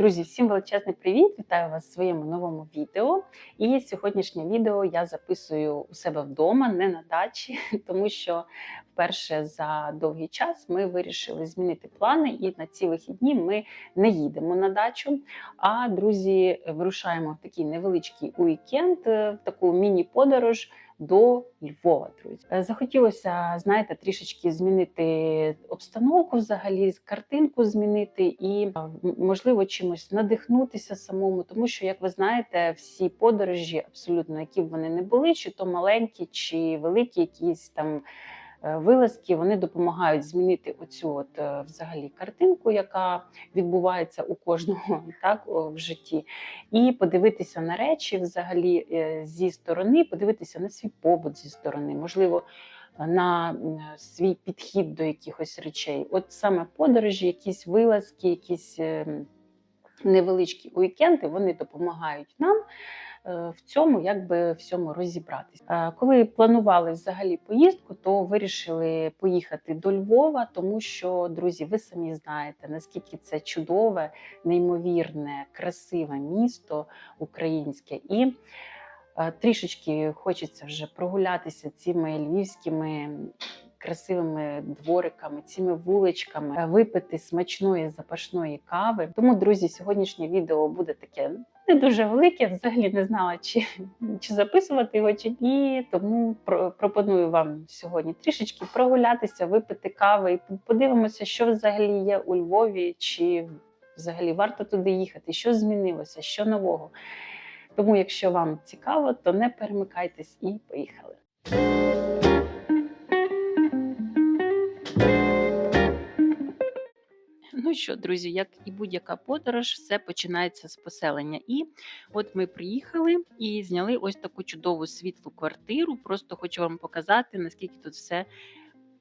Друзі, всім величезний привіт! Вітаю вас в своєму новому відео. І сьогоднішнє відео я записую у себе вдома, не на дачі, тому що вперше за довгий час ми вирішили змінити плани, і на ці вихідні ми не їдемо на дачу. А друзі, вирушаємо в такий невеличкий уікенд, в таку міні-подорож до Львова. Друзі, Е, захотілося, знаєте, трішечки змінити обстановку, взагалі картинку змінити і е, можливо чимось надихнутися самому, тому що, як ви знаєте, всі подорожі, абсолютно які б вони не були, чи то маленькі, чи великі, якісь там. Е, Вилазки вони допомагають змінити оцю от е, взагалі картинку, яка відбувається у кожного так в житті, і подивитися на речі взагалі е, зі сторони, подивитися на свій побут зі сторони, можливо, на свій підхід до якихось речей. От саме подорожі, якісь вилазки, якісь ем, невеличкі уікенди, вони допомагають нам. Е, В цьому якби всьому розібратися. Е, Коли планували взагалі поїздку, то вирішили поїхати до Львова, тому що, друзі, ви самі знаєте, наскільки це чудове, неймовірне, красиве місто українське, і е, трішечки хочеться вже прогулятися цими львівськими красивими двориками, цими вуличками, випити смачної запашної кави. Тому, друзі, сьогоднішнє відео буде таке. Не дуже велике, взагалі не знала, чи, чи записувати його, чи ні. Тому про- пропоную вам сьогодні трішечки прогулятися, випити кави і подивимося, що взагалі є у Львові, чи взагалі варто туди їхати, що змінилося, що нового. Тому, якщо вам цікаво, то не перемикайтесь і поїхали. Ну що, друзі, як і будь-яка подорож, все починається з поселення. І от ми приїхали і зняли ось таку чудову світлу квартиру. Просто хочу вам показати, наскільки тут все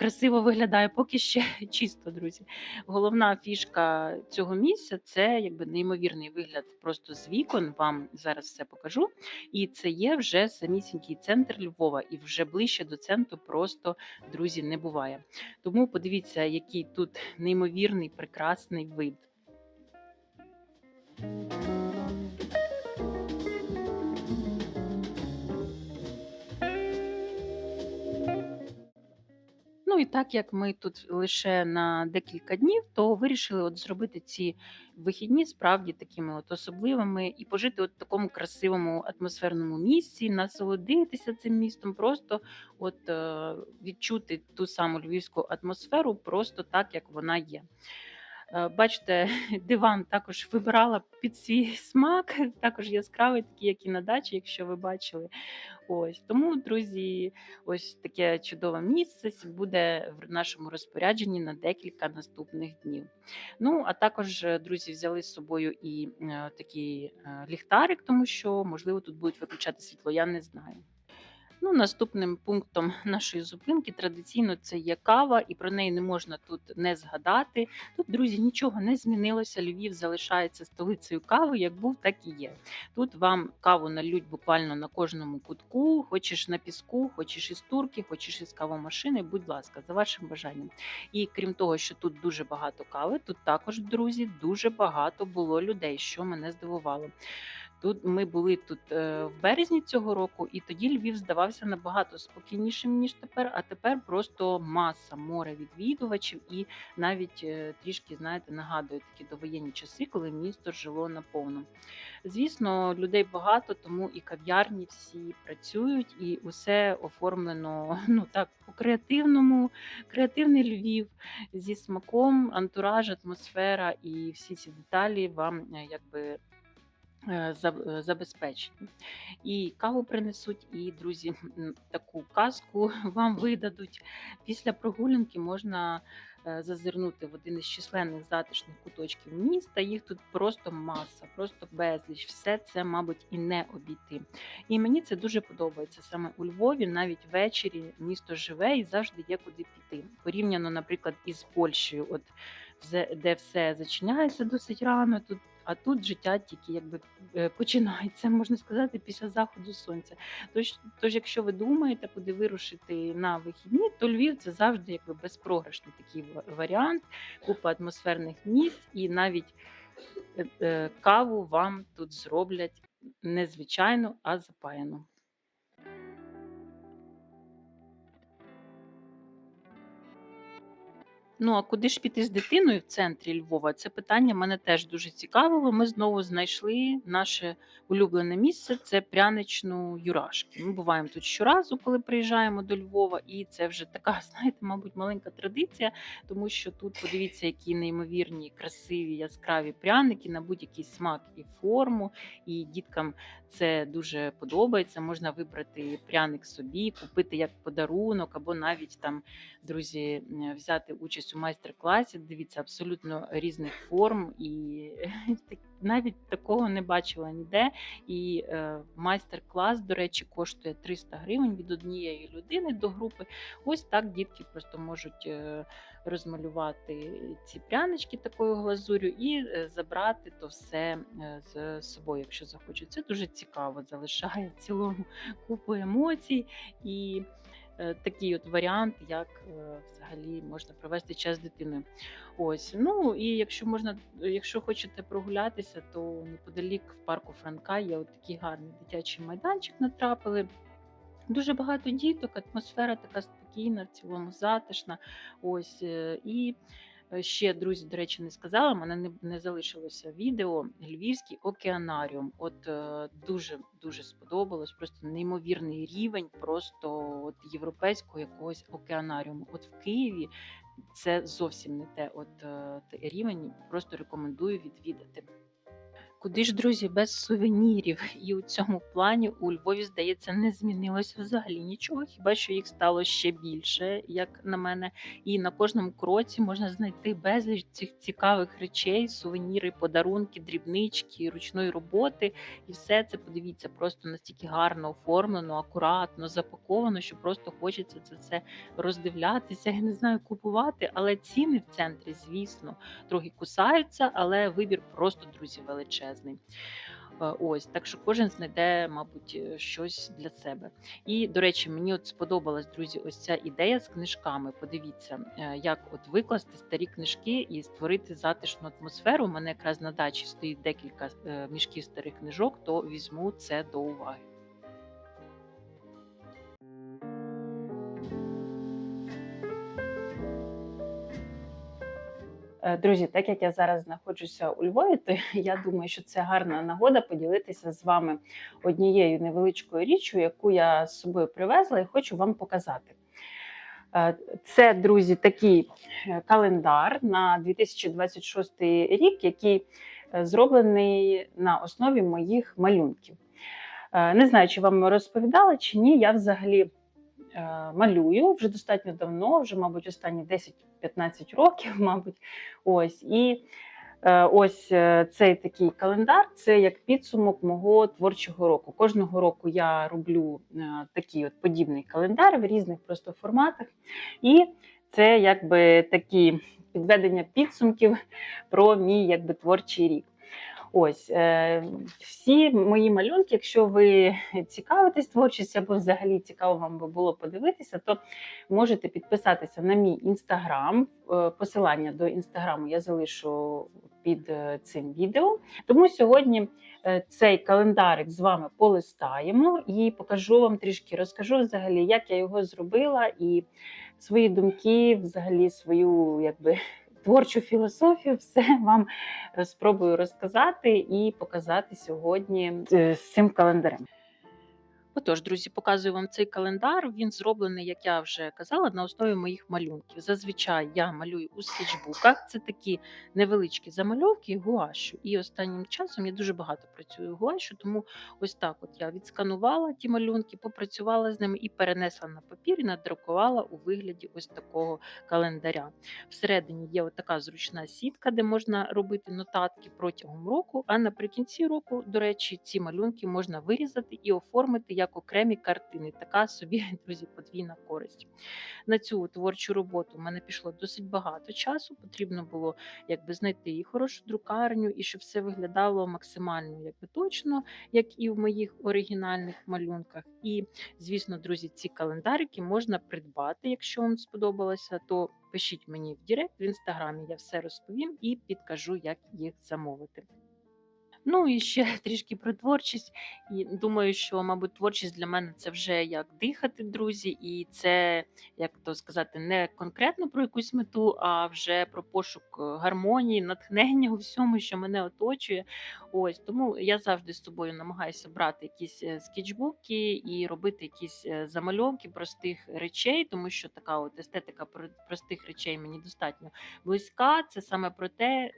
красиво виглядає, поки ще чисто, друзі. Головна фішка цього місця це якби неймовірний вигляд просто з вікон. Вам зараз все покажу. І це є вже самісінький центр Львова, і вже ближче до центру просто друзі не буває. Тому подивіться, який тут неймовірний прекрасний вид. І так як ми тут лише на декілька днів, то вирішили от зробити ці вихідні справді такими от особливими і пожити от в такому красивому атмосферному місці, насолодитися цим містом, просто от е, відчути ту саму львівську атмосферу, просто так, як вона є. Е, Бачите, диван також вибирала під свій смак, також яскравий, такий, як і на дачі, якщо ви бачили. Ось тому, друзі, ось таке чудове місце буде в нашому розпорядженні на декілька наступних днів. Ну, а також, е, друзі, взяли з собою і е, такий ліхтарик, тому що, можливо, тут будуть виключати світло, я не знаю. Ну, наступним пунктом нашої зупинки традиційно це є кава, і про неї не можна тут не згадати. Тут, друзі, нічого не змінилося. Львів залишається столицею кави, як був, так і є. Тут вам каву нальють буквально на кожному кутку, хочеш на піску, хочеш із турки, хочеш із кавомашини. Будь ласка, за вашим бажанням. І крім того, що тут дуже багато кави, тут також, друзі, дуже багато було людей, що мене здивувало. Тут ми були тут е, в березні цього року, і тоді Львів здавався набагато спокійнішим ніж тепер. А тепер просто маса море відвідувачів, і навіть е, трішки знаєте нагадує такі довоєнні часи, коли місто жило наповну. Звісно, людей багато, тому і кав'ярні всі працюють, і усе оформлено ну так по креативному, креативний Львів зі смаком, антураж, атмосфера і всі ці деталі вам е, якби забезпечені. І каву принесуть, і друзі, таку казку вам видадуть. Після прогулянки можна е, зазирнути в один із численних затишних куточків міста. Їх тут просто маса, просто безліч. Все це, мабуть, і не обійти. І мені це дуже подобається. Саме у Львові, навіть ввечері місто живе і завжди є куди піти. Порівняно, наприклад, із Польщею, от де все зачиняється досить рано. Тут а тут життя тільки якби е, починається, можна сказати, після заходу сонця. Тож, тож, якщо ви думаєте, куди вирушити на вихідні, то Львів це завжди якби безпрограшний такий варіант, купа атмосферних місць, і навіть е, е, каву вам тут зроблять не звичайну, а запаяну. Ну, а куди ж піти з дитиною в центрі Львова? Це питання мене теж дуже цікавило. Ми знову знайшли наше улюблене місце це пряничну Юрашки. Ми буваємо тут щоразу, коли приїжджаємо до Львова, і це вже така, знаєте, мабуть, маленька традиція, тому що тут подивіться, які неймовірні, красиві, яскраві пряники на будь-який смак і форму. І діткам це дуже подобається. Можна вибрати пряник собі, купити як подарунок, або навіть там, друзі, взяти участь у майстер-класі. Дивіться, абсолютно різних форм, і навіть такого не бачила ніде. І е, майстер-клас, до речі, коштує 300 гривень від однієї людини до групи. Ось так дітки просто можуть е, розмалювати ці прянички такою глазурю і е, забрати то все е, з собою, якщо захочуть. Це дуже цікаво, залишає цілому купу емоцій і такий от варіант, як е, взагалі можна провести час з дитиною. Ось, ну і якщо можна, якщо хочете прогулятися, то неподалік в парку Франка є от такий гарний дитячий майданчик натрапили. Дуже багато діток, атмосфера така спокійна, в цілому затишна. Ось е, і е, ще друзі, до речі, не сказала. Мене не, не залишилося відео. Львівський океанаріум. От е, дуже дуже сподобалось. Просто неймовірний рівень, просто от європейського якогось океанаріуму. От в Києві це зовсім не те. От е, рівень. Просто рекомендую відвідати. Куди ж, друзі, без сувенірів? І у цьому плані у Львові, здається, не змінилося взагалі нічого, хіба що їх стало ще більше, як на мене. І на кожному кроці можна знайти безліч цих цікавих речей, сувеніри, подарунки, дрібнички, ручної роботи. І все це подивіться, просто настільки гарно оформлено, акуратно, запаковано, що просто хочеться це все роздивлятися. Я не знаю, купувати, але ціни в центрі, звісно, трохи кусаються, але вибір просто, друзі, величезний. Е, Ось так що кожен знайде, мабуть, е, щось для себе. І до речі, мені от сподобалась, друзі, ось ця ідея з книжками. Подивіться, е, як от викласти старі книжки і створити затишну атмосферу. У мене якраз на дачі стоїть декілька мішків старих книжок, то візьму це до уваги. Друзі, так як я зараз знаходжуся у Львові, то я думаю, що це гарна нагода поділитися з вами однією невеличкою річчю, яку я з собою привезла і хочу вам показати. Е, Це, друзі, такий е, календар на 2026 рік, який е, зроблений на основі моїх малюнків. Е, Не знаю, чи вам розповідала чи ні. Я взагалі е, малюю вже достатньо давно, вже, мабуть, останні 10-15 років, мабуть. Ось і е, ось е, цей такий календар це як підсумок мого творчого року. Кожного року я роблю е, такий от подібний календар в різних просто форматах. І це якби такі підведення підсумків про мій якби творчий рік. Ось е, всі мої малюнки, якщо ви цікавитесь творчістю або взагалі цікаво вам би було подивитися, то можете підписатися на мій інстаграм. Е, Посилання до інстаграму я залишу під е, цим відео. Тому сьогодні цей календарик з вами полистаємо і покажу вам трішки, розкажу взагалі, як я його зробила, і свої думки, взагалі свою якби. Творчу філософію, все вам е, спробую розказати і показати сьогодні е, з цим календарем. Отож, друзі, показую вам цей календар. Він зроблений, як я вже казала, на основі моїх малюнків. Зазвичай я малюю у скетчбуках. Це такі невеличкі замальовки гуашу. І останнім часом я дуже багато працюю гуашу, тому ось так от я відсканувала ті малюнки, попрацювала з ними і перенесла на папір і надрукувала у вигляді ось такого календаря. Всередині є така зручна сітка, де можна робити нотатки протягом року. А наприкінці року, до речі, ці малюнки можна вирізати і оформити як окремі картини. Така собі, друзі, подвійна користь. На цю творчу роботу в мене пішло досить багато часу. Потрібно було якби знайти і хорошу друкарню, і щоб все виглядало максимально якби точно, як і в моїх оригінальних малюнках. І, звісно, друзі, ці календарики можна придбати, якщо вам сподобалося, то пишіть мені в Директ в інстаграмі, я все розповім і підкажу, як їх замовити. Ну і ще трішки про творчість. І думаю, що, мабуть, творчість для мене це вже як дихати, друзі, і це, як то сказати, не конкретно про якусь мету, а вже про пошук е, гармонії, натхнення у всьому, що мене оточує. Ось тому я завжди з собою намагаюся брати якісь е, скетчбуки і робити якісь е, замальовки простих речей, тому що така от естетика простих речей мені достатньо близька. Це саме про те,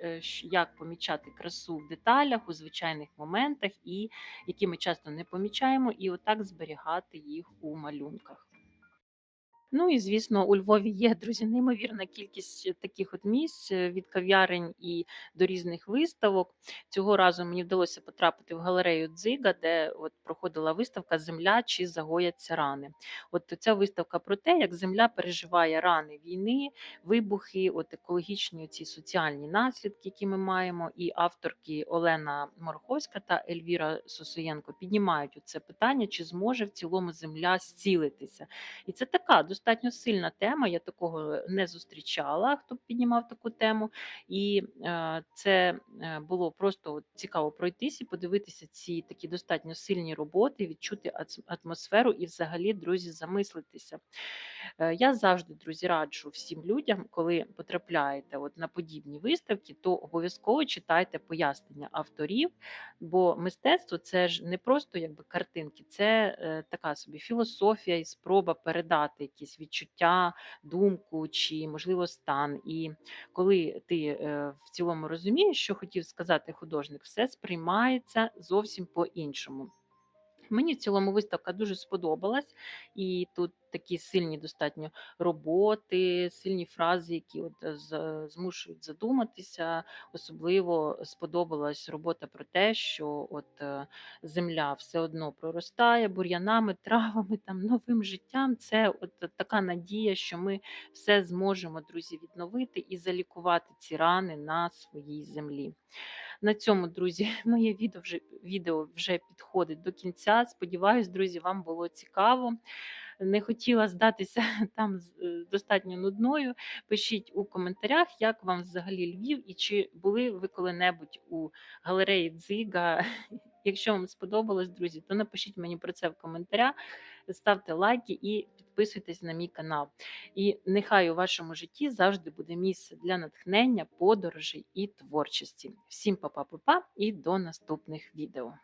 як помічати красу в деталях, у звичайних моментах, і які ми часто не помічаємо, і отак зберігати їх у малюнках. Ну і звісно, у Львові є, друзі, неймовірна кількість таких от місць е, від кав'ярень і до різних виставок. Цього разу мені вдалося потрапити в галерею Дзига, де от проходила виставка Земля чи загояться рани. От ця виставка про те, як земля переживає рани війни, вибухи, от екологічні ці соціальні наслідки, які ми маємо. І авторки Олена Мороховська та Ельвіра Сосоєнко піднімають це питання, чи зможе в цілому земля зцілитися. І це така достатньо сильна тема. Я такого не зустрічала, хто б піднімав таку тему. І е, це е, було просто цікаво пройтись і подивитися ці такі достатньо сильні роботи, відчути атмосферу і, взагалі, друзі, замислитися. Е, Я завжди, друзі, раджу всім людям, коли потрапляєте от на подібні виставки, то обов'язково читайте пояснення авторів, бо мистецтво це ж не просто якби картинки, це така собі філософія і спроба передати якісь відчуття, думку чи, можливо, стан. І коли ти е, в цілому розумієш, що хотів сказати художник, все сприймається зовсім по-іншому. Мені в цілому виставка дуже сподобалась, і тут такі сильні достатньо роботи, сильні фрази, які от е, змушують задуматися. Особливо сподобалась робота про те, що от е, земля все одно проростає бур'янами, травами, там новим життям. Це от така надія, що ми все зможемо, друзі, відновити і залікувати ці рани на своїй землі. На цьому, друзі, моє відео вже відео вже підходить до кінця. Сподіваюсь, друзі, вам було цікаво. Не хотіла здатися там е, достатньо нудною. Пишіть у коментарях, як вам взагалі Львів і чи були ви коли-небудь у галереї Дзига. Якщо вам сподобалось, друзі, то напишіть мені про це в коментарях, ставте лайки і підписуйтесь на мій канал. І нехай у вашому житті завжди буде місце для натхнення, подорожей і творчості. Всім па-па-па-па і до наступних відео.